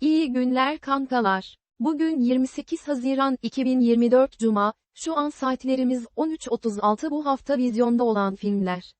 İyi günler kankalar. Bugün 28 Haziran 2024 Cuma, şu an saatlerimiz 13.36 bu hafta vizyonda olan filmler.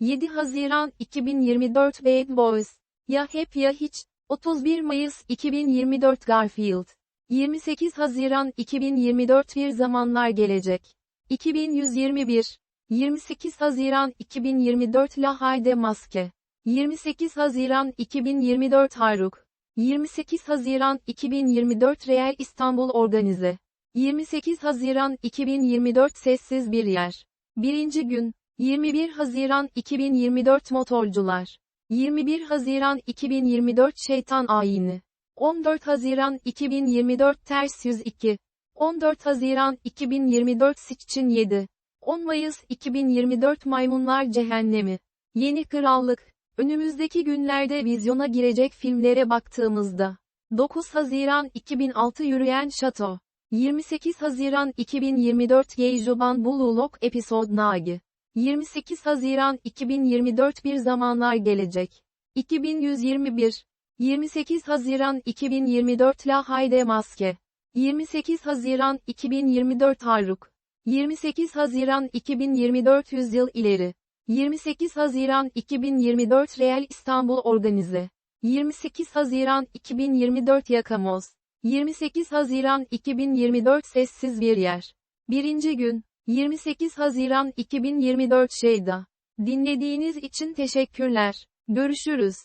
7 Haziran 2024 Bad Boys. Ya hep ya hiç. 31 Mayıs 2024 Garfield. 28 Haziran 2024 Bir Zamanlar Gelecek. 2121. 28 Haziran 2024 La Hayde Maske. 28 Haziran 2024 Hayruk. 28 Haziran 2024 Real İstanbul Organize. 28 Haziran 2024 Sessiz Bir Yer. Birinci gün. 21 Haziran 2024 Motorcular. 21 Haziran 2024 Şeytan Ayini. 14 Haziran 2024 Ters 102. 14 Haziran 2024 Siçin 7. 10 Mayıs 2024 Maymunlar Cehennemi. Yeni Krallık. Önümüzdeki günlerde vizyona girecek filmlere baktığımızda. 9 Haziran 2006 Yürüyen Şato. 28 Haziran 2024 Yeyjuban Bululok Episode Nagi. 28 Haziran 2024 Bir Zamanlar Gelecek. 2121. 28 Haziran 2024 La Hayde Maske. 28 Haziran 2024 Haruk. 28 Haziran 2024 Yüzyıl İleri. 28 Haziran 2024 Real İstanbul Organize. 28 Haziran 2024 Yakamoz. 28 Haziran 2024 Sessiz Bir Yer. Birinci gün. 28 Haziran 2024 Şeyda. Dinlediğiniz için teşekkürler. Görüşürüz.